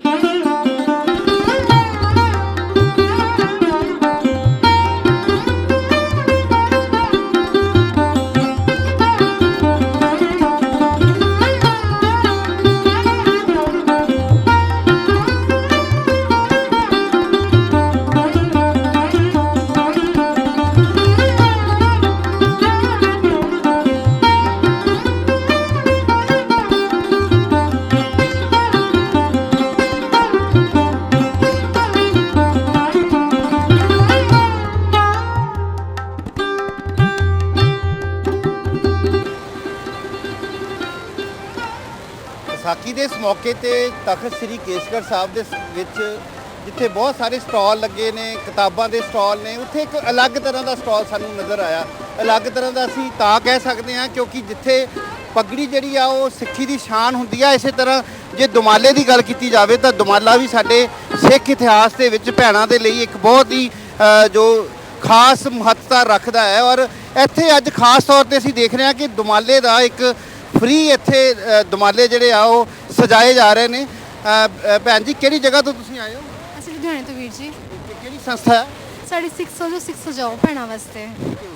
Mm-hmm. Vaisakhi ਦੇ ਇਸ ਮੌਕੇ ਤੇ ਤਖਤ ਸ੍ਰੀ ਕੇਸਗੜ੍ਹ ਸਾਹਿਬ ਦੇ ਵਿੱਚ ਜਿੱਥੇ ਬਹੁਤ ਸਾਰੇ ਸਟਾਲ ਲੱਗੇ ਨੇ, ਕਿਤਾਬਾਂ ਦੇ ਸਟਾਲ ਨੇ, ਉੱਥੇ ਇੱਕ ਅਲੱਗ ਤਰ੍ਹਾਂ ਦਾ ਸਟਾਲ ਸਾਨੂੰ ਨਜ਼ਰ ਆਇਆ। ਅਲੱਗ ਤਰ੍ਹਾਂ ਦਾ ਅਸੀਂ ਤਾਂ ਕਹਿ ਸਕਦੇ ਹਾਂ ਕਿਉਂਕਿ ਜਿੱਥੇ ਪਗੜੀ ਜਿਹੜੀ ਆ, ਉਹ ਸਿੱਖੀ ਦੀ ਸ਼ਾਨ ਹੁੰਦੀ ਆ, ਇਸੇ ਤਰ੍ਹਾਂ ਜੇ ਦੁਮਾਲੇ ਦੀ ਗੱਲ ਕੀਤੀ ਜਾਵੇ ਤਾਂ ਦੁਮਾਲਾ ਵੀ ਸਾਡੇ ਸਿੱਖ ਇਤਿਹਾਸ ਦੇ ਵਿੱਚ ਭੈਣਾਂ ਦੇ ਲਈ ਇੱਕ ਬਹੁਤ ਹੀ ਜੋ ਖਾਸ ਮਹੱਤਤਾ ਰੱਖਦਾ ਹੈ। ਔਰ ਇੱਥੇ ਅੱਜ ਖਾਸ ਤੌਰ ਤੇ ਅਸੀਂ ਦੇਖ ਰਹੇ ਹਾਂ ਕਿ ਦੁਮਾਲੇ ਦਾ ਇੱਕ ਫ੍ਰੀ ਇੱਥੇ ਅ, ਦੁਮਾਲੇ ਜਿਹੜੇ ਆ ਉਹ ਸਜਾਏ ਜਾ ਰਹੇ ਨੇ। ਅ, ਅ, ਭੈਣ ਜੀ ਕਿਹੜੀ ਜਗ੍ਹਾ ਤੋਂ ਤੁਸੀਂ ਆਏ ਹੋ? ਅਸੀਂ ਲੁਧਿਆਣੇ ਤੋਂ ਵੀਰ ਜੀ। ਕਿਹੜੀ ਸੰਸਥਾ ਹੈ? ਸਾਡੀ 600 ਜੋ 600 ਜਾਓ ਭੈਣਾਂ ਵਾਸਤੇ।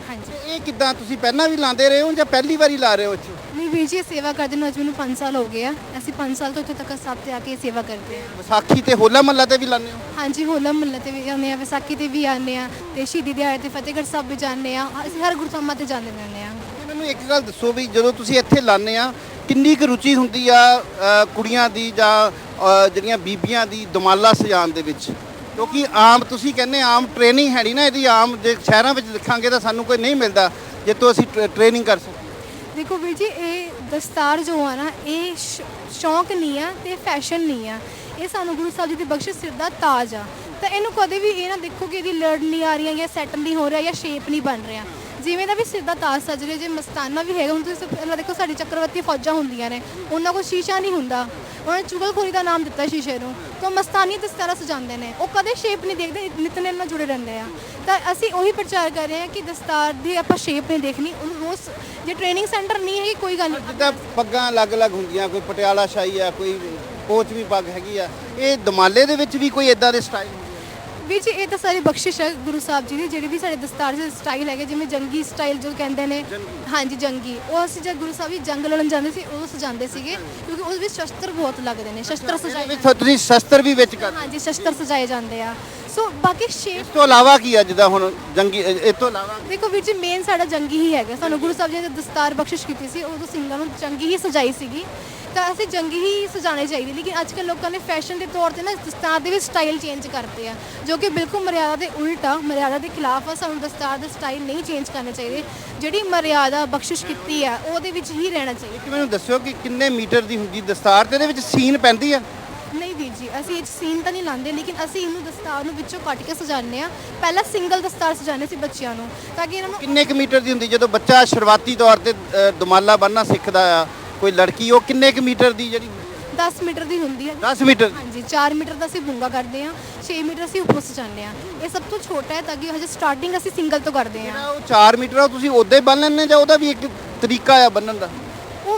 ਹਾਂਜੀ। ਤੇ ਇਹ ਕਿੱਦਾਂ ਤੁਸੀਂ ਪਹਿਲਾਂ ਵੀ ਲਾਉਂਦੇ ਰਹੇ ਹੋ ਜਾਂ ਪਹਿਲੀ ਵਾਰੀ ਲਾ ਰਹੇ ਹੋ ਇੱਥੇ? ਨਹੀਂ ਵੀਰ ਜੀ ਇਹ ਸੇਵਾ ਕਰਦੇ ਨੂੰ ਅੱਜ ਮੈਨੂੰ 5 ਸਾਲ ਹੋ ਗਏ ਆ। ਅਸੀਂ 5 ਸਾਲ ਤੋਂ ਇੱਥੇ ਤੱਕ ਸਾਹਿਬ ਤੇ ਆ ਕੇ ਸੇਵਾ ਕਰਦੇ ਆ। ਵਿਸਾਖੀ ਤੇ ਹੋਲਾ ਮਹੱਲਾ ਤੇ ਵੀ ਲਾਉਂਦੇ ਹੋ? ਹਾਂਜੀ ਹੋਲਾ ਮਹੱਲੇ ਤੇ ਵੀ ਆਉਂਦੇ ਆ ਵਿਸਾਖੀ ਤੇ ਵੀ ਆਉਂਦੇ ਆ ਤੇ ਸ਼ਹੀਦੀ ਦਿਹਾੜੇ ਤੇ ਫਤਿਹਗੜ੍ਹ ਸਾਹਿਬ ਵੀ ਜਾਂਦੇ ਆ। ਅਸੀਂ ਹਰ ਗੁਰਦੁਆਰਾ ਤੇ ਜਾਂਦੇ ਰਹਿੰਦੇ ਆ। ਮੈਨੂੰ ਇੱਕ ਗੱਲ ਦੱਸੋ ਵੀ ਜਦੋਂ ਤੁਸੀਂ ਇੱਥੇ ਲਾਉਂਦੇ ਆ ਕਿੰਨੀ ਕੁ ਰੁਚੀ ਹੁੰਦੀ ਆ ਅ, ਕੁੜੀਆਂ ਦੀ ਜਾਂ ਅ, ਜਿਹੜੀਆਂ ਬੀਬੀਆਂ ਦੀ ਦਮਾਲਾ ਸਜਾਉਣ ਦੇ ਵਿੱਚ? ਕਿਉਂਕਿ ਆਮ ਤੁਸੀਂ ਕਹਿੰਦੇ ਆਮ ਟ੍ਰੇਨਿੰਗ ਹੈ ਨਹੀਂ ਨਾ ਇਹਦੀ ਆਮ ਜੇ ਸ਼ਹਿਰਾਂ ਵਿੱਚ ਦੇਖਾਂਗੇ ਤਾਂ ਸਾਨੂੰ ਕੋਈ ਨਹੀਂ ਮਿਲਦਾ ਜੇ ਤੋਂ ਅਸੀਂ ਟ੍ਰੇਨਿੰਗ ਕਰ ਸਕੀਏ। ਦੇਖੋ ਵੀਰ ਜੀ ਇਹ ਦਸਤਾਰ ਜੋ ਆ ਨਾ ਇਹ ਸ਼- ਸ਼ੌਂਕ ਨਹੀਂ ਆ ਤੇ ਫੈਸ਼ਨ ਨਹੀਂ ਆ। ਇਹ ਸਾਨੂੰ ਗੁਰੂ ਸਾਹਿਬ ਜੀ ਦੀ ਬਖਸ਼ਿਸ਼ ਸਿਰ ਦਾ ਤਾਜ ਆ। ਤਾਂ ਇਹਨੂੰ ਕਦੇ ਵੀ ਇਹ ਨਾ ਦੇਖੋ ਕਿ ਇਹਦੀ ਲੜ ਨਹੀਂ ਆ ਰਹੀ ਜਾਂ ਸੈਟਲ ਨਹੀਂ ਹੋ ਰਿਹਾ ਜਾਂ ਸ਼ੇਪ ਨਹੀਂ ਬਣ ਰਿਹਾ। ਜਿਵੇਂ ਦਾ ਵੀ ਸਿਰ ਦਾ ਤਾਜ ਸਜ ਰਿਹਾ, ਜੇ ਮਸਤਾਨਾ ਵੀ ਹੈਗਾ, ਹੁਣ ਤੁਸੀਂ ਪਹਿਲਾਂ ਦੇਖੋ, ਸਾਡੀ ਚੱਕਰਵਰਤੀ ਫੌਜਾਂ ਹੁੰਦੀਆਂ ਨੇ, ਉਹਨਾਂ ਕੋਲ ਸ਼ੀਸ਼ਾ ਨਹੀਂ ਹੁੰਦਾ। ਉਹਨਾਂ ਨੇ ਚੁਗਲਖੋਰੀ ਦਾ ਨਾਮ ਦਿੱਤਾ ਸ਼ੀਸ਼ੇ ਨੂੰ, ਤਾਂ ਮਸਤਾਨੀ ਦਸਤਾਰਾ ਸਜਾਉਂਦੇ ਨੇ? ਉਹ ਕਦੇ ਸ਼ੇਪ ਨਹੀਂ ਦੇਖਦੇ, ਨਿਤਨੇਮ ਨਾਲ ਜੁੜੇ ਰਹਿੰਦੇ ਆ। ਤਾਂ ਅਸੀਂ ਉਹੀ ਪ੍ਰਚਾਰ ਕਰ ਰਹੇ ਹਾਂ ਕਿ ਦਸਤਾਰ ਦੀ ਆਪਾਂ ਸ਼ੇਪ ਨਹੀਂ ਦੇਖਣੀ ਉਹਨੂੰ ਜੇ ਟ੍ਰੇਨਿੰਗ ਸੈਂਟਰ ਨਹੀਂ ਹੈ ਕੋਈ ਗੱਲ ਨਹੀਂ ਜਿੱਦਾਂ ਪੱਗਾਂ ਅਲੱਗ-ਅਲੱਗ ਹੁੰਦੀਆਂ, ਕੋਈ ਪਟਿਆਲਾ ਸ਼ਾਹੀ ਆ, ਕੋਈ ਵੀ ਪੱਗ ਹੈਗੀ ਆ, ਇਹ ਦਮਾਲੇ ਦੇ ਵਿੱਚ ਵੀ ਕੋਈ ਇਦਾਂ ਦੇ ਸਟਾਈਲ ਵੀਰ ਜੀ ਇਹ ਤਾਂ ਸਾਰੀ ਬਖਸ਼ਿਸ਼ ਹੈ ਗੁਰੂ ਸਾਹਿਬ ਜੀ ਦੀ ਜਿਹੜੀ ਵੀ ਸਾਡੇ ਦਸਤਾਰ ਦੇ ਸਟਾਈਲ ਹੈਗੇ ਜਿਵੇਂ ਜੰਗੀ ਸਟਾਈਲ ਜੋ ਕਹਿੰਦੇ ਨੇ। ਹਾਂਜੀ ਜੰਗੀ। ਉਹ ਅਸੀਂ ਜਦ ਗੁਰੂ ਸਾਹਿਬ ਜੀ ਜੰਗ ਲੜਨ ਜਾਂਦੇ ਸੀ ਉਹ ਸਜਾਉਂਦੇ ਸੀਗੇ ਕਿਉਂਕਿ ਉਸ ਵਿੱਚ ਸ਼ਸਤਰ ਬਹੁਤ ਲੱਗਦੇ ਨੇ ਸ਼ਸਤਰ ਸਜਾਏ ਵਿੱਚ ਤੁਸੀਂ ਸ਼ਸਤਰ ਵੀ ਵਿੱਚ ਕਰ ਹਾਂਜੀ ਸ਼ਸਤਰ ਸਜਾਏ ਜਾਂਦੇ ਆ। ਸੋ ਬਾਕੀ ਸ਼ੇਪ ਇਸ ਤੋਂ ਇਲਾਵਾ ਕੀ ਆ ਜਿੱਦਾਂ ਹੁਣ ਜੰਗੀ ਇਹ ਤੋਂ ਇਲਾਵਾ? ਦੇਖੋ ਵੀਰ ਜੀ ਮੇਨ ਸਾਡਾ ਜੰਗੀ ਹੀ ਹੈਗਾ। ਸਾਨੂੰ ਗੁਰੂ ਸਾਹਿਬ ਜੀ ਨੇ ਦਸਤਾਰ ਬਖਸ਼ਿਸ਼ ਕੀਤੀ ਸੀ ਉਦੋਂ ਸਿੰਘਾਂ ਨੂੰ ਜੰਗੀ ਹੀ ਸਜਾਈ ਸੀਗੀ। ਤਾਂ ਅਸੀਂ ਜੰਗੀ ਹੀ ਸਜਾਣੇ ਚਾਹੀਦੇ ਲੇਕਿਨ ਅੱਜ ਕੱਲ੍ਹ ਲੋਕਾਂ ਨੇ ਫੈਸ਼ਨ ਦੇ ਤੌਰ ਤੇ ਨਾ ਦਸਤਾਰ ਦੇ ਵੀ ਸਟਾਈਲ ਚੇਂਜ ਕਰਤੇ ਆ ਜੋ ਕਿ ਬਿਲਕੁਲ ਮਰਿਆਦਾ ਦੇ ਉਲਟ ਆ ਮਰਿਆਦਾ ਦੇ ਖਿਲਾਫ ਆ। ਸਾਨੂੰ ਦਸਤਾਰ ਦੇ ਸਟਾਈਲ ਨਹੀਂ ਚੇਂਜ ਕਰਨੇ ਚਾਹੀਦੇ। ਜਿਹੜੀ ਮਰਿਆਦਾ ਬਖਸ਼ਿਸ਼ ਕੀਤੀ ਆ ਉਹਦੇ ਵਿੱਚ ਹੀ ਰਹਿਣਾ ਚਾਹੀਦਾ। ਮੈਨੂੰ ਦੱਸਿਓ ਕਿ ਕਿੰਨੇ ਮੀਟਰ ਦੀ ਹੁੰਦੀ ਦਸਤਾਰ ਤੇ? ਇਹਦੇ ਵਿੱਚ ਸੀਨ ਪੈਂਦੀ ਆ? ਵੀਰ ਜੀ ਅਸੀਂ ਇਹ ਸੀਨ ਤਾਂ ਨਹੀਂ ਲਾਉਂਦੇ ਲੇਕਿਨ ਅਸੀਂ ਇਹਨੂੰ ਦਸਤਾਰ ਨੂੰ ਵਿੱਚੋਂ ਕੱਟ ਕੇ ਸਜਾਉਂਦੇ ਆ ਪਹਿਲਾਂ ਸਿੰਗਲ ਦਸਤਾਰ ਸਜਾਉਂਦੇ ਸੀ ਬੱਚਿਆਂ ਨੂੰ ਤਾਂ ਕਿ ਇਹਨਾਂ ਨੂੰ ਕਿੰਨੇ ਕੁ ਮੀਟਰ ਦੀ ਹੁੰਦੀ? ਜਦੋਂ ਬੱਚਾ ਸ਼ੁਰੂਆਤੀ ਤੌਰ ਤੇ ਅ, ਦੁਮਾਲਾ ਬੰਨਣਾ ਸਿੱਖਦਾ ਆ ਕੋਈ ਲੜਕੀ ਉਹ ਕਿੰਨੇ ਕੁ ਮੀਟਰ ਦੀ ਜਿਹੜੀ 10 ਮੀਟਰ ਦੀ ਹੁੰਦੀ ਹੈ। 10 ਮੀਟਰ? ਹਾਂਜੀ 4 ਮੀਟਰ ਦਾ ਅਸੀਂ ਬੁੰਗਾ ਕਰਦੇ ਹਾਂ 6 ਮੀਟਰ ਅਸੀਂ ਉੱਪਰ ਸਜਾਉਂਦੇ ਹਾਂ। ਇਹ ਸਭ ਤੋਂ ਛੋਟਾ ਹੈ ਤਾਂ ਕਿ ਹਜੇ ਸਟਾਰਟਿੰਗ ਅਸੀਂ ਸਿੰਗਲ ਤੋਂ ਕਰਦੇ ਹਾਂ। ਜਿਹੜਾ ਉਹ 4 ਮੀਟਰ ਆ ਉਹ ਤੁਸੀਂ ਉਦਾਂ ਹੀ ਬੰਨ ਲੈਂਦੇ ਜਾਂ ਉਹਦਾ ਵੀ ਇੱਕ ਤਰੀਕਾ ਆ ਬੰਨਣ ਦਾ?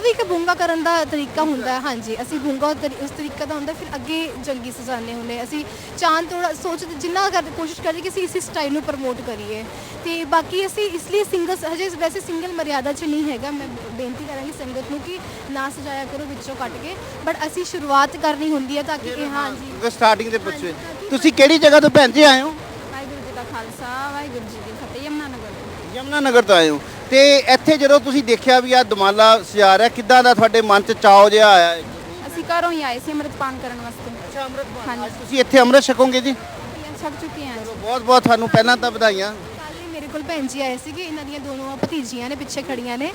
ਵੀ ਇੱਕ ਬੁੰਗਾ ਕਰਨ ਦਾ ਤਰੀਕਾ ਹੁੰਦਾ ਹੈ ਹਾਂਜੀ। ਅਸੀਂ ਬੁੰਗਾ ਉਸ ਤਰੀ- ਉਸ ਤਰੀਕੇ ਦਾ ਹੁੰਦਾ ਫਿਰ ਅੱਗੇ ਜੰਗੀ ਸਜਾਉਂਦੇ ਹੁੰਦੇ ਅਸੀਂ ਚਾਂਦ ਥੋੜਾ ਸੋਚ ਜਿੰਨਾ ਕਰ ਕੋਸ਼ਿਸ਼ ਕਰੀਏ ਕਿ ਅਸੀਂ ਇਸੇ ਸਟਾਈਲ ਨੂੰ ਪ੍ਰਮੋਟ ਕਰੀਏ। ਤੇ ਬਾਕੀ ਅਸੀਂ ਇਸ ਲਈ ਸਿੰਗਲ ਹਜੇ ਵੈਸੇ ਸਿੰਗਲ ਮਰਿਆਦਾ 'ਚ ਨਹੀਂ ਹੈਗਾ। ਮੈਂ ਬੇਨਤੀ ਕਰਾਂਗੀ ਸੰਗਤ ਨੂੰ ਕਿ ਨਾ ਸਜਾਇਆ ਕਰੋ ਵਿੱਚੋਂ ਕੱਟ ਕੇ। ਬਟ ਅਸੀਂ ਸ਼ੁਰੂਆਤ ਕਰਨੀ ਹੁੰਦੀ ਹੈ ਤਾਂ ਕਿ ਇਹ ਹਾਂਜੀ। ਸਟਾਰਟਿੰਗ ਦੇ ਪੁੱਛੇ ਤੁਸੀਂ ਕਿਹੜੀ ਜਗ੍ਹਾ ਤੋਂ ਭੈਣ ਜੀ ਆਏ ਹੋ? ਵਾਹਿਗੁਰੂ ਜੀ ਦਾ ਖਾਲਸਾ ਵਾਹਿਗੁਰੂ ਜੀ ਕੀ ਫਤਿਹ ਯਮਨਾ ਨਗਰ ਯਮਨਾ ਨਗਰ ਤੋਂ ਆਏ ਹੋ। ਤੇ ਇੱਥੇ ਜਦੋਂ ਤੁਸੀਂ ਦੇਖਿਆ ਵੀ ਆ ਦੁਮਾਲਾ ਸਜਾ ਰਿਹਾ ਕਿੱਦਾਂ ਦਾ ਤੁਹਾਡੇ ਮਨ 'ਚ ਚਾਅ ਜਿਹਾ ਆਇਆ? ਹੈ? ਅਸੀਂ ਘਰੋਂ ਹੀ ਆਏ ਸੀ ਅੰਮ੍ਰਿਤਪਾਨ ਕਰਨ ਵਾਸਤੇ। ਅੱਛਾ ਅੰਮ੍ਰਿਤ ਹਾਂਜੀ। ਤੁਸੀਂ ਇੱਥੇ ਅੰਮ੍ਰਿਤ ਛਕੋਗੇ ਜੀ? ਛਕ ਚੁੱਕੇ ਹਾਂ ਜੀ। ਬਹੁਤ ਬਹੁਤ ਤੁਹਾਨੂੰ ਪਹਿਲਾਂ ਤਾਂ ਵਧਾਈਆਂ। ਕੱਲ੍ਹ ਹੀ ਮੇਰੇ ਕੋਲ ਭੈਣ ਜੀ ਆਏ ਸੀਗੇ ਇਹਨਾਂ ਦੀਆਂ ਦੋਨੋਂ ਭਤੀਜੀਆਂ ਨੇ ਪਿੱਛੇ ਖੜੀਆਂ ਨੇ।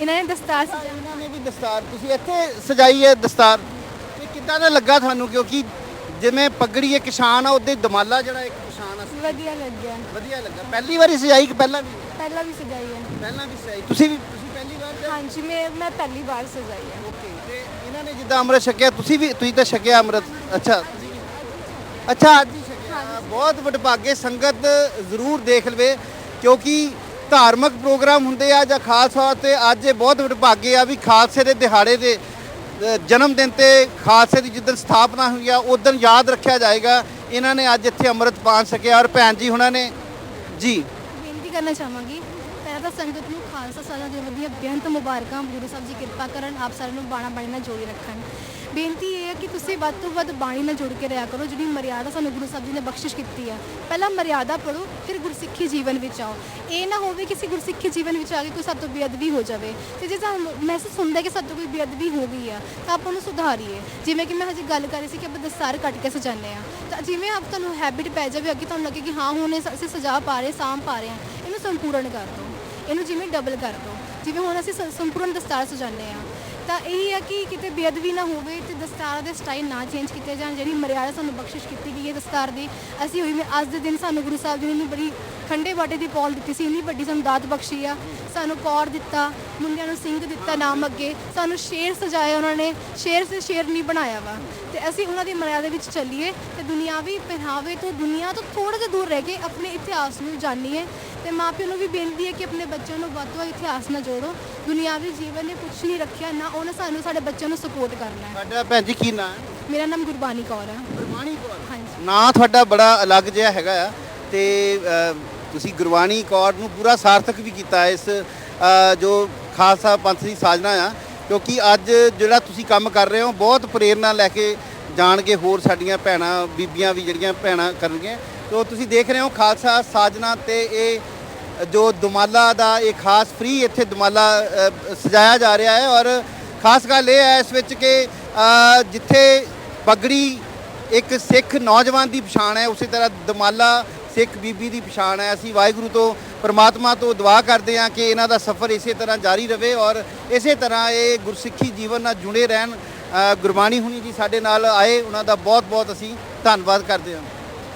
ਇਹਨਾਂ ਨੇ ਦਸਤਾਰ ਸਜਾਈ ਇਹਨਾਂ ਨੇ ਵੀ ਦਸਤਾਰ। ਤੁਸੀਂ ਇੱਥੇ ਸਜਾਈ ਹੈ ਦਸਤਾਰ। ਤੇ ਕਿੱਦਾਂ ਦਾ ਲੱਗਾ ਤੁਹਾਨੂੰ? ਕਿਉਂਕਿ ਜਿਵੇਂ ਪਗੜੀ ਇੱਕ ਕਿਸਾਨ ਆ ਉਹਦੇ ਦਮਾਲਾ ਜਿਹੜਾ ਇੱਕ ਕਿਸਾਨ ਆ। ਵਧੀਆ ਲੱਗਿਆ। ਵਧੀਆ ਲੱਗਾ। ਪਹਿਲੀ ਵਾਰੀ ਸਜਾਈ ਕਿ ਪਹਿਲਾਂ ਵੀ? ਪਹਿਲਾਂ ਵੀ ਸਜਾਈ ਹੈ ਪਹਿਲਾਂ ਵੀ ਸਜਾਈ। ਤੁਸੀਂ ਵੀ ਤੁਸੀਂ ਪਹਿਲੀ ਵਾਰ ਜਾਂ ਹਾਂਜੀ ਮੈਂ ਮੈਂ ਪਹਿਲੀ ਵਾਰ ਸਜਾਈ ਹੈ ਓਕੇ। ਤੇ ਇਹਨਾਂ ਨੇ ਜਿੱਦਾਂ ਅੰਮ੍ਰਿਤ ਛਕਿਆ ਤੁਸੀਂ ਵੀ ਤੁਸੀਂ ਤਾਂ ਛਕਿਆ ਅੰਮ੍ਰਿਤ। ਅੱਛਾ। ਅੱਛਾ ਅੱਜ ਹੀ ਛਕਿਆ। ਬਹੁਤ ਵਡਭਾਗੇ ਸੰਗਤ ਜ਼ਰੂਰ ਦੇਖ ਲਵੇ ਕਿਉਂਕਿ ਧਾਰਮਿਕ ਪ੍ਰੋਗਰਾਮ ਹੁੰਦੇ ਆ ਜਾਂ ਖਾਸ ਤੌਰ ਤੇ ਅੱਜ ਇਹ ਬਹੁਤ ਵਡਭਾਗੇ ਆ ਵੀ ਖਾਲਸੇ ਦੇ ਦਿਹਾੜੇ ਦੇ ਜਨਮ ਦਿਨ ਤੇ ਖਾਲਸੇ ਦੀ ਜਿੱਦਣ ਸਥਾਪਨਾ ਹੋਈ ਆ ਉਦੋਂ ਯਾਦ ਰੱਖਿਆ ਜਾਏਗਾ। ਇਹਨਾਂ ਨੇ ਅੱਜ ਇੱਥੇ ਅੰਮ੍ਰਿਤ ਪਾਣ ਸਕਿਆ ਔਰ ਭੈਣ ਜੀ ਹੁਣਾਂ ਨੇ ਜੀ। ਬੇਨਤੀ ਕਰਨਾ ਚਾਹਾਂਗੀ, ਪਹਿਲਾਂ ਤਾਂ ਸੰਗਤ ਨੂੰ ਖਾਲਸਾ ਸਾਜਾ ਦੇ ਵਧੀਆ ਬੇਅੰਤ ਮੁਬਾਰਕਾਂ, ਗੁਰੂ ਸਾਹਿਬ ਜੀ ਕਿਰਪਾ ਕਰਨ, ਆਪ ਸਾਰਿਆਂ ਨੂੰ ਬਾਣਾ ਬਾਣੀ ਨਾਲ ਜੋੜੀ ਰੱਖਣ। ਬੇਨਤੀ ਇਹ ਹੈ ਕਿ ਤੁਸੀਂ ਵੱਧ ਤੋਂ ਵੱਧ ਬਾਣੀ ਨਾਲ ਜੁੜ ਕੇ ਰਿਹਾ ਕਰੋ, ਜਿਹੜੀ ਮਰਿਆਦਾ ਸਾਨੂੰ ਗੁਰੂ ਸਾਹਿਬ ਜੀ ਨੇ ਬਖਸ਼ਿਸ਼ ਕੀਤੀ ਹੈ। ਪਹਿਲਾਂ ਮਰਿਆਦਾ ਪੜੋ ਫਿਰ ਗੁਰਸਿੱਖੀ ਜੀਵਨ ਵਿੱਚ ਆਓ। ਇਹ ਨਾ ਹੋਵੇ ਕਿ ਅਸੀਂ ਗੁਰਸਿੱਖੀ ਜੀਵਨ ਵਿੱਚ ਆ ਕੇ ਕੋਈ ਸਾਡੇ ਤੋਂ ਬੇਅਦਬੀ ਹੋ ਜਾਵੇ। ਤੇ ਜੇ ਸਾਨੂੰ ਮਹਿਸੂਸ ਹੁੰਦਾ ਕਿ ਸਾਡੇ ਤੋਂ ਕੋਈ ਬੇਅਦਬੀ ਹੋ ਗਈ ਆ, ਤਾਂ ਆਪਾਂ ਉਹਨੂੰ ਸੁਧਾਰੀਏ। ਜਿਵੇਂ ਕਿ ਮੈਂ ਹਜੇ ਗੱਲ ਕਰ ਰਹੀ ਸੀ ਕਿ ਆਪਾਂ ਦਸਤਾਰ ਕੱਟ ਕੇ ਸਜਾਉਂਦੇ ਆ ਤਾਂ ਜਿਵੇਂ ਆਪ ਤੁਹਾਨੂੰ ਹੈਬਿਟ ਪੈ ਜਾਵੇ, ਅੱਗੇ ਤੁਹਾਨੂੰ ਲੱਗੇ ਕਿ ਹਾਂ, ਹੁਣ ਇਹ ਅਸੀਂ ਸਜਾ ਪਾ ਰਹੇ, ਸਾਂਭ ਪਾ ਰਹੇ ਹਾਂ, ਇਹਨੂੰ ਸੰਪੂਰਨ ਕਰ ਦਿਓ। ਇਹਨੂੰ ਜਿਵੇਂ ਡਬਲ ਕਰ ਦਿਓ। ਜਿਵੇਂ ਹੁਣ ਅਸੀਂ ਸ- ਸੰਪੂਰਨ ਦਸਤਾਰ ਸਜਾਉਂਦੇ ਆ ਤਾਂ ਇਹੀ ਹੈ ਕਿ ਕਿਤੇ ਬੇਅਦਬੀ ਨਾ ਹੋਵੇ ਤੇ ਦਸਤਾਰ ਦੇ ਸਟਾਈਲ ਨਾ ਚੇਂਜ ਕੀਤੇ ਜਾਣ, ਜਿਹੜੀ ਮਰਿਆਦਾ ਸਾਨੂੰ ਬਖਸ਼ਿਸ਼ ਕੀਤੀ ਗਈ ਹੈ ਦਸਤਾਰ ਦੀ। ਅਸੀਂ ਉਹੀ ਅੱਜ ਦੇ ਦਿਨ ਸਾਨੂੰ ਗੁਰੂ ਸਾਹਿਬ ਜੀ ਨੇ ਬੜੀ ਖੰਡੇ ਬਾਟੇ ਦੀ ਪੌਲ ਦਿੱਤੀ ਸੀ। ਇੰਨੀ ਵੱਡੀ ਸਾਨੂੰ ਦਾਤ ਬਖਸ਼ੀ ਆ। ਸਾਨੂੰ ਕੌਰ ਦਿੱਤਾ ਮੁੰਡਿਆਂ ਨੂੰ ਸਿੰਘ ਦਿੱਤਾ ਨਾਮ ਅੱਗੇ। ਸਾਨੂੰ ਸ਼ੇਰ ਸਜਾਇਆ ਉਹਨਾਂ ਨੇ। ਸ਼ੇਰ ਸੇ ਸ਼ੇਰ ਨਹੀਂ ਬਣਾਇਆ ਵਾ। ਤੇ ਅਸੀਂ ਉਹਨਾਂ ਦੀ ਮਰਿਆਦਾ ਵਿੱਚ ਚੱਲੀਏ ਤੇ ਦੁਨਿਆਵੀ ਪਹਿਰਾਵੇ ਤੋਂ ਦੁਨੀਆ ਤੋਂ ਥੋੜਾ ਜਿਹਾ ਦੂਰ ਰਹਿ ਕੇ ਆਪਣੇ ਇਤਿਹਾਸ ਨੂੰ ਜਾਣੀਏ। ਤੇ ਮਾਪਿਆਂ ਨੂੰ ਵੀ ਬੇਨਤੀ ਹੈ ਕਿ ਆਪਣੇ ਬੱਚਿਆਂ ਨੂੰ ਵੱਧ ਤੋਂ ਵੱਧ ਇਤਿਹਾਸ ਨਾਲ ਜੋੜੋ। ਦੁਨਿਆਵੀ ਜੀਵਨ ਨੇ ਕੁਝ ਨਹੀਂ ਰੱਖਿਆ ਨਾ ਉਹਨੇ ਸਾਨੂੰ ਸਾਡੇ ਬੱਚਿਆਂ ਨੂੰ ਸਪੋਰਟ ਕਰਨਾ ਹੈ। ਤੁਹਾਡਾ ਭੈਣ ਜੀ ਕੀ ਨਾਂ ਹੈ? ਮੇਰਾ ਨਾਮ ਗੁਰਬਾਨੀ ਕੌਰ ਹੈ ਗੁਰਬਾਣੀ ਕੌਰ। ਹਾਂਜੀ। ਨਾਂ ਤੁਹਾਡਾ ਬੜਾ ਅਲੱਗ ਜਿਹਾ ਹੈਗਾ ਆ। ਤੇ ਤੁਸੀਂ ਗੁਰਬਾਣੀ ਕੌਰ ਨੂੰ ਪੂਰਾ ਸਾਰਥਕ ਵੀ ਕੀਤਾ ਇਸ ਜੋ ਖਾਲਸਾ ਪੰਥ ਦੀ ਸਾਜਨਾ ਆ। ਕਿਉਂਕਿ ਅੱਜ ਜਿਹੜਾ ਤੁਸੀਂ ਕੰਮ ਕਰ ਰਹੇ ਹੋ, ਬਹੁਤ ਪ੍ਰੇਰਣਾ ਲੈ ਕੇ ਜਾਣਗੇ ਹੋਰ ਸਾਡੀਆਂ ਭੈਣਾਂ, ਬੀਬੀਆਂ ਵੀ ਜਿਹੜੀਆਂ ਭੈਣਾਂ ਕਰਨਗੀਆਂ। ਤੋ ਤੁਸੀਂ ਦੇਖ ਰਹੇ ਹੋ ਖਾਲਸਾ ਸਾਜਨਾ ਤੇ ਇਹ ਜੋ ਦੁਮਾਲਾ ਦਾ ਇਹ ਖਾਸ ਫ੍ਰੀ ਇੱਥੇ ਦੁਮਾਲਾ ਸਜਾਇਆ ਜਾ ਰਿਹਾ ਹੈ। ਔਰ ਖਾਸ ਗੱਲ ਇਹ ਹੈ ਇਸ ਵਿੱਚ ਕਿ ਜਿੱਥੇ ਪਗੜੀ ਇੱਕ ਸਿੱਖ ਨੌਜਵਾਨ ਦੀ ਪਛਾਣ ਹੈ, ਉਸੇ ਤਰ੍ਹਾਂ ਦਮਾਲਾ ਸਿੱਖ ਬੀਬੀ ਦੀ ਪਛਾਣ ਹੈ। ਅਸੀਂ ਵਾਹਿਗੁਰੂ ਤੋਂ, ਪ੍ਰਮਾਤਮਾ ਤੋਂ ਦੁਆ ਕਰਦੇ ਹਾਂ ਕਿ ਇਹਨਾਂ ਦਾ ਸਫ਼ਰ ਇਸੇ ਤਰ੍ਹਾਂ ਜਾਰੀ ਰਹੇ ਔਰ ਇਸੇ ਤਰ੍ਹਾਂ ਇਹ ਗੁਰਸਿੱਖੀ ਜੀਵਨ ਨਾਲ ਜੁੜੇ ਰਹਿਣ। ਗੁਰਬਾਣੀ ਹੁਣੀ ਜੀ ਸਾਡੇ ਨਾਲ ਆਏ, ਉਹਨਾਂ ਦਾ ਬਹੁਤ ਬਹੁਤ ਅਸੀਂ ਧੰਨਵਾਦ ਕਰਦੇ ਹਾਂ।